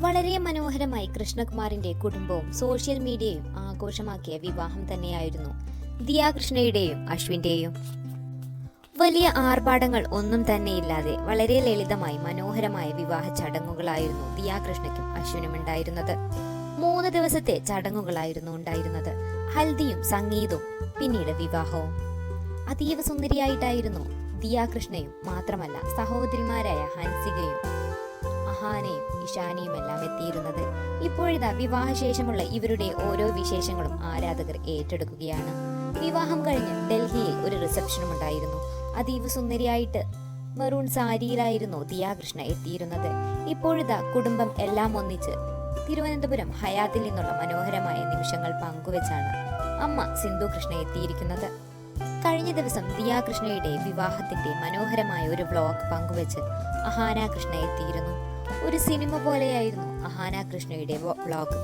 വളരെ മനോഹരമായി കൃഷ്ണകുമാറിന്റെ കുടുംബവും സോഷ്യൽ മീഡിയയും ആഘോഷമാക്കിയ വിവാഹം തന്നെയായിരുന്നു ദിയാകൃഷ്ണയുടെയും അശ്വിന്റെയും. വലിയ ആർഭാടങ്ങൾ ഒന്നും തന്നെയില്ലാതെ വളരെ ലളിതമായി മനോഹരമായ വിവാഹ ചടങ്ങുകളായിരുന്നു ദിയാകൃഷ്ണയ്ക്കും അശ്വിനും ഉണ്ടായിരുന്നത്. മൂന്ന് ദിവസത്തെ ചടങ്ങുകളായിരുന്നു ഉണ്ടായിരുന്നത്. ഹൽദിയും സംഗീതവും പിന്നീട് വിവാഹവും. അതീവ സുന്ദരിയായിട്ടായിരുന്നു ദിയാകൃഷ്ണയും മാത്രമല്ല സഹോദരിമാരായ ഹൻസികയും അഹാനയും ഇഷാനിയും എല്ലാം എത്തിയിരുന്നത്. ഇപ്പോഴിതാ വിവാഹശേഷമുള്ള ഇവരുടെ ഓരോ വിശേഷങ്ങളും ആരാധകർ ഏറ്റെടുക്കുകയാണ്. വിവാഹം കഴിഞ്ഞ് ഡൽഹിയിൽ ഒരു റിസപ്ഷനും ഉണ്ടായിരുന്നു. അതീവ സുന്ദരിയായിട്ട് മെറൂൺ സാരിയിലായിരുന്നു ദിയാകൃഷ്ണ എത്തിയിരുന്നത്. ഇപ്പോഴിതാ കുടുംബം എല്ലാം ഒന്നിച്ച് തിരുവനന്തപുരം ഹയാത്തിൽ നിന്നുള്ള മനോഹരമായ നിമിഷങ്ങൾ പങ്കുവെച്ചാണ് അമ്മ സിന്ധു കൃഷ്ണ എത്തിയിരിക്കുന്നത്. കഴിഞ്ഞ ദിവസം ദിയാകൃഷ്ണയുടെ വിവാഹത്തിന്റെ മനോഹരമായ ഒരു ബ്ലോഗ് പങ്കുവെച്ച് അഹാന കൃഷ്ണ എത്തിയിരുന്നു. ഒരു സിനിമ പോലെയായിരുന്നു അഹാന കൃഷ്ണയുടെ വ്ലോഗ്